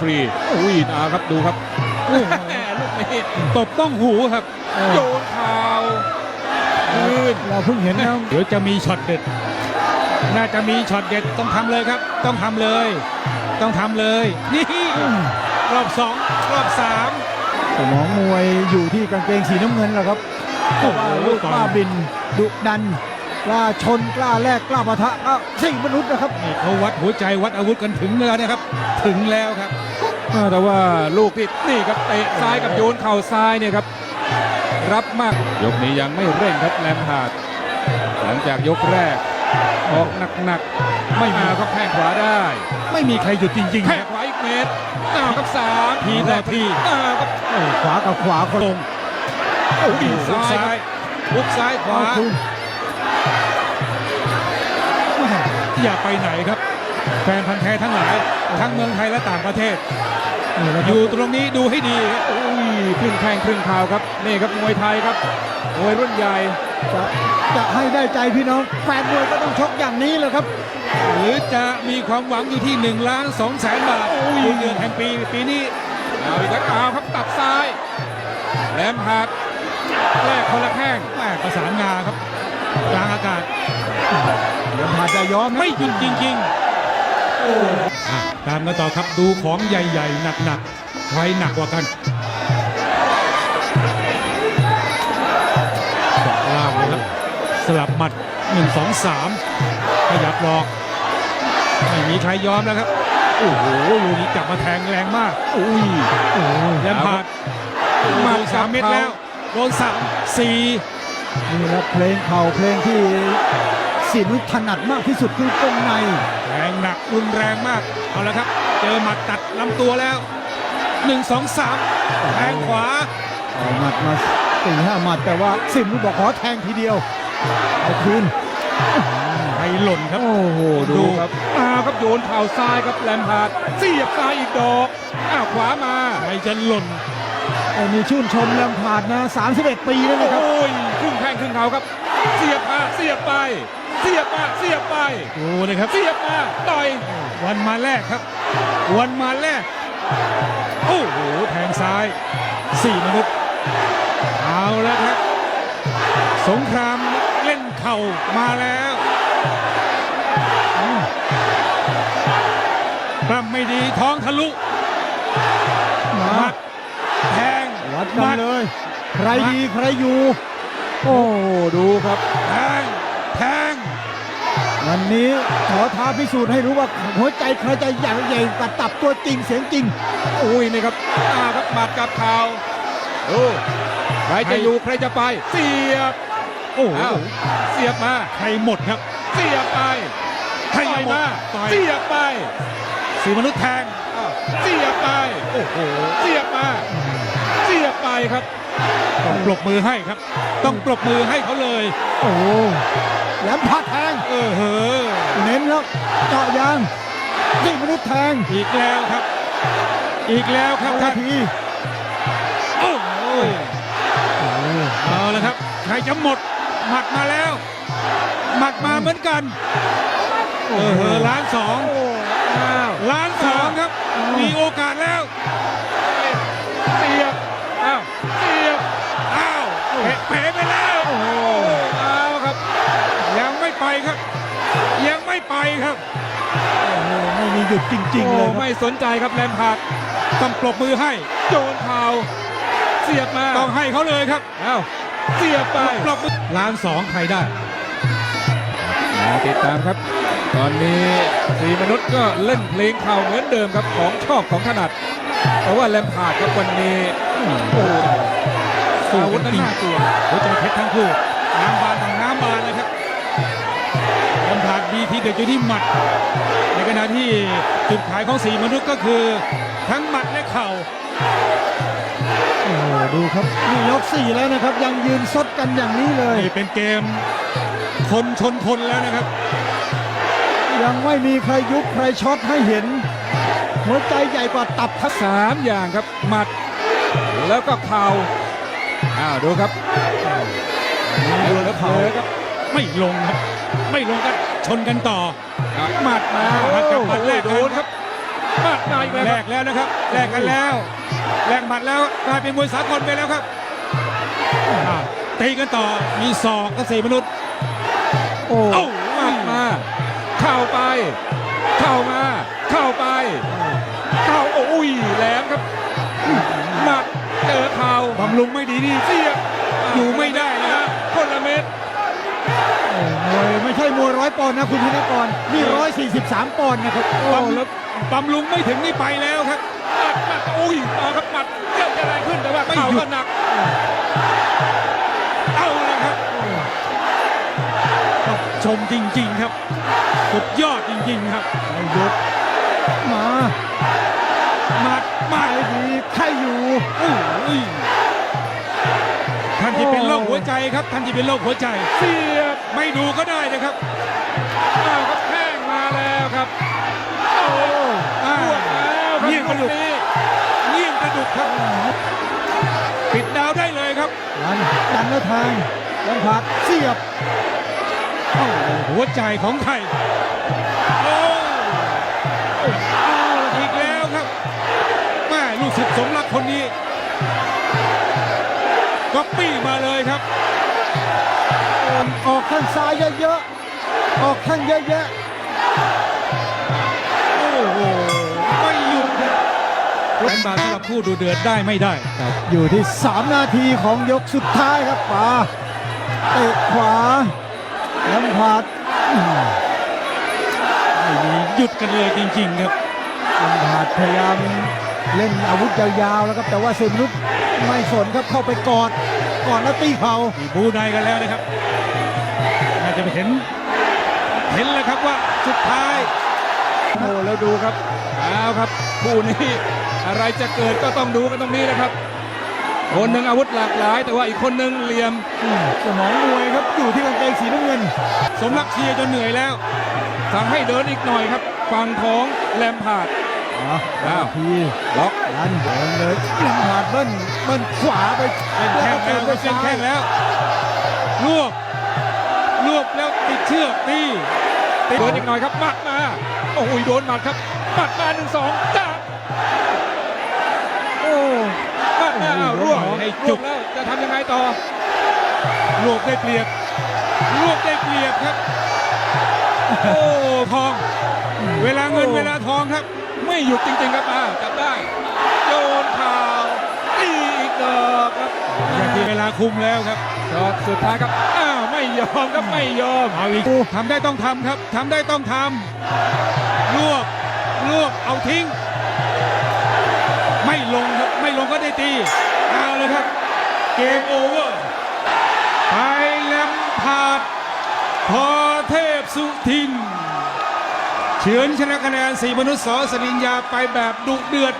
ฟรีอุ้ยนาครับดูครับแหมลูกนี้ตบต้องหูครับเออโยนเข่าวยืนเราเพิ่งเห็นนะเดี๋ยวจะมีช็อตเด็ด น่าจะมีช็อตเด็ดต้องทำเลยครับ ต้องทำเลย ต้องทำเลยนี่รอบสองรอบสามสมองมวยอยู่ที่กางเกงสีน้ำเงินแหละครับเพราะว่าลูกกล้าบินดุดัน กล้าชนกล้าแลกกล้าปะทะก็สิ่งมนุษย์นะครับ นี่เขาวัดหัวใจวัดอาวุธกันถึงแล้วนะครับ ถึงแล้วครับอ่าแต่ว่าลูกนี่นี่ครับเตะซ้ายกับโยนเข่าซ้ายเนี่ยครับ รับมากยกนี้ยังไม่เร่งครับแลมพาร์ดหลังจากยกแรก ออกหนักๆไม่มาก็แข้งขวาได้ไม่มีใครหยุดจริงๆแข้งนะขวาอีกเมตรอ้าวครับสามทีต่อทีอ้าวครับโอ้ขวากับขวาคนลงโอ้โหซ้ายบุกซ้ายขวา เอาคืน อย่าไปไหนครับ แฟนพันธ์แท้ทั้งหลาย ทั้งเมืองไทยและต่างประเทศนี่นะคอรับยู่ตรงนี้ดูให้ดีครับอุ้ยครึ่งแข้งครึ่งข่าวครับ นี่ครับมวยไทยครับมวยรุ่นใหญ่จะจะให้ได้ใจพี่น้องแฟนมวยก็ต้องชกอย่างนี้แหละครับ หรือจะมีความหวังอยู่ที่1ล้าน2แสนบาทอุ้ยเดือนแห่งปีปีนี้เอาอีกแล้วเอาครับตัดซ้ายแหลมหักแรกคนละแข้งแม่ประสานงาครับกลางอากาศ ยังผ่านจะยอมนะไม่หยุดจริงๆอะตามกันต่อครับดูของใหญ่ ๆ หนักๆใครหนักกว่ากันเกาะล่างเลยครับสลับหมัด 1 2 3 ขยับหลอก ไม่มีใครยอมแล้วครับโอ้โหลูกนี้กลับมาแทงแรงมากอุ้ยโอ้ยแลมพาร์ดมาสามเม็ดแล้ว โดนสามสี่นี่แหละเพลงเข่าเพลงที่ สินุถนัดมากที่สุดคือกงใน แรงหนักรุนแรงมาก เอาละครับ เจอหมัดตัดลำตัวแล้ว 1 2 3แทงขวาเอาหมัดมาสี่ห้าหมัดแต่ว่าสินุบอกขอแทงทีเดียวเอาคืนไปหล่นครับ โอ้โห ดูครับอ้าวครับโยนเข่าซ้ายครับแลมพาร์ดเสียบซ้ายอีกดอกอ้าวขวามาใครจะหล่นไอ้นี่ชื่นชมแลมพาร์ดนะ 31 ปีแล้วนะครับ โอ้ยครึ่งแข้งครึ่งเข่าครับ เสียบมาเสียบไป เสียบมาเสียบไปดูเลยครับเสียบมาต่อยวันมาแรกครับ วันมาแรกโอ้โหแทงซ้ายสี่มนุษย์เอาแล้วครับ สงครามเล่นเข่ามาแล้วปรับไม่ดีท้องทะลุมาหมัดแทงวัดหกัมันดเลย ใครดีใครอยู่ โอ้ดูครับแทงแทง วันนี้ขอท้าพิสูจน์ให้รู้ว่าหัวใจใครจะใหญ่ใหญ่กว่าตับตัวจริงเสียงจริง อุ้ยนี่ครับอ้าวครับหมัดกับเข่าดูใครจะอยู่ใครจะไป เสียบ โอ้โหอ้าวเสียบมาใครหมดครับ เสียบไปใครต่อยหมดมาต่อยเสียบไปสีมนุษย์แทงอ้าวเสียบไป โอ้โห เสียบมา เสียบไปครับ ต้องปรบมือให้ครับ ต้องปรบมือให้เขาเลย โอ้โหแหลมพัดแทง เออเฮ้อเน้นแล้วเจาะยางสีมนุษย์แทงอีกแล้วครับ อีกแล้วครับเอาท่าละนทีโอ้โหโอ้โหเอาละครับ ใครจะหมด หมัดมาแล้ว หมัดมาเหมือนกัน เออเฮ้อล้านสองโอ้อ้าวล้านสองครับอ้าวมีโอกาสแล้ว เป๋เป๋ไปแล้ว โอ้โหเอาครับ ยังไม่ไปครับ ยังไม่ไปครับไม่มีหยุดจริง ๆ เลยโอ้ครับ ไม่สนใจครับแลมพาร์ดต้องปรบมือให้โยนเข่าเสียบมาต้องให้เขาเลยครับอ้าวเสียบไปปรบมือล้านสองใครได้ติดตามครับ ตอนนี้สีมนุษย์ก็เล่นเพลงเข่าเหมือนเดิมครับของชอบของถนัด เพราะว่าแลมพาร์ดครับวันนี้โอ้ สู้อาวุธนั้นน่ากลัวหัวใจเพชรทั้งคู่น้ำบานต่างน้ำบานเลยครับแลมพาร์ดดีทีเด็ดอยู่ที่หมัด ในขณะที่จุดขายของสีมนุษย์ก็คือทั้งหมัดและเข่าโอ้โหดูครับนี่ยกสี่แล้วนะครับ ยังยืนซดกันอย่างนี้เลย นี่เป็นเกมคนชนคนแล้วนะครับ ยังไม่มีใครยุบใครช็อตให้เห็น หัวใจใหญ่กว่าตับทักสามอย่างครับหมัดแล้วก็เข่า อ้าวดูครับดูแล้วเขาเผลอครับ ไม่ลงครับ ไม่ลงกันชนกันต่อหมัดมาหมัดกับหมัดแรกโดโดนนคครัรับบหมัดมาอีกแล้วแลครับกแล้วนะครับแลกกันแล้วแลกหมัดแล้วกลายเป็นมวยสากลไปแล้วครับอะตีกันต่อมีศอกกระสีมนุษย์โอ้ ม่ใช่มวยร้อยปอนด์นะคุณธนกรนี่ร้อยสี่สิบสามปอนด์นะครับโอ้บำรุแล้วงบำรุงไม่ถึงนี่ไปแล้วครับหมัดหมัดอุ้ยมาครับหมัดเกิดอะไรขึ้นแต่ว่าไม่เข่าหยุดก็หนัก เอาเลยครับต้องชมจริง ๆ ครับ สุดยอดจริง ๆ ครับไม่หยุดมาหมัดหมัดไม่ดีใครอยู่โอ้ย ท่านที่เป็นโรคหัวใจครับท่านที่เป็นโรคหัวใจ เสียบไม่ดูก็ได้นะครับอ้าวครับแข้งมาแล้วครับโอ้อ่าบวกแล้วครับเยี่ยงกระดูกลูนี้เงี่ยงกระดูกครับปิดดาวได้เลยครับ ดันดันแล้วทางยังผาดเสียบโอ้โหหัวใจของใครโอ้ ครับออกข้างซ้ายเยอะๆ ออกข้างเยอะแยะโอ้โห ไม่หยุดครับแรงบาสำหรับผู้ดูเดือดได้ไม่ได้อยู่ที่ 3 นาทีของยกสุดท้ายครับป่าเตะขวายังผาดอืมไม่มีหยุดกันเลยจริง ๆ ครับยังผาดพยายามเล่นอาวุธยาวๆแล้วครับ แต่ว่าสุนุษไม่สนครับเข้าไปกอด กอดแล้วตีเขามีบูในกันแล้วนะครับน่าจะไปเห็น เห็นแล้วครับว่าสุดท้ายโอ้แล้วดูครับเอาครับคู่นี้อะไรจะเกิดก็ต้องดูกันตรงนี้นะครับ คนหนึ่งอาวุธหลากหลาย แต่ว่าอีกคนหนึ่งเหลี่ยมอืมสมองมวยครับอยู่ที่กางเกงสีน้ำเงิน สมรักเชียร์จนเหนื่อยแล้วสั่งให้เดินอีกหน่อยครับฝั่งของแลมพาร์ด อ๋ออ้าวทีล็อกดันเดินเลยยังผาดเบิ้ลเบิ้ลขวาไปเล่นแข้งแล้วด้วยเล่นซ้าแข้ยงแล้วรวบรวบแล้วติดเชือกตีเดินอีกหน่อยครับหมัดมาโอ้ยโดนหมัดครับหมัดมาหนึ่งสองจ้าโอ้หมัดมาอ้าวร่วงให้จุกร่วงแล้วจะทำยังไงต่อรวบได้เปรียบรวบได้เปรียบครับ โอ้ทอง เวลาเงินเวลาทองครับไม่ หยุดจริงๆครับอ้าวจับได้ โยนเข่าวตีอีกดอกครับอย่างที่เวลาคุมแล้วครับช็อตสุดท้ายครับอ้าวไม่ยอมครับไม่ยอมเอาอีกทำได้ต้องทำครับทำได้ต้องทำรวบรวบเอาทิ้ง ไม่ลงครับไม่ลงก็ได้ตีเอาเลยครับ เกมโอเวอร์ เฉือนชนะคะแนนสีมนุษย์สอสริญญาไปแบบดุเดือด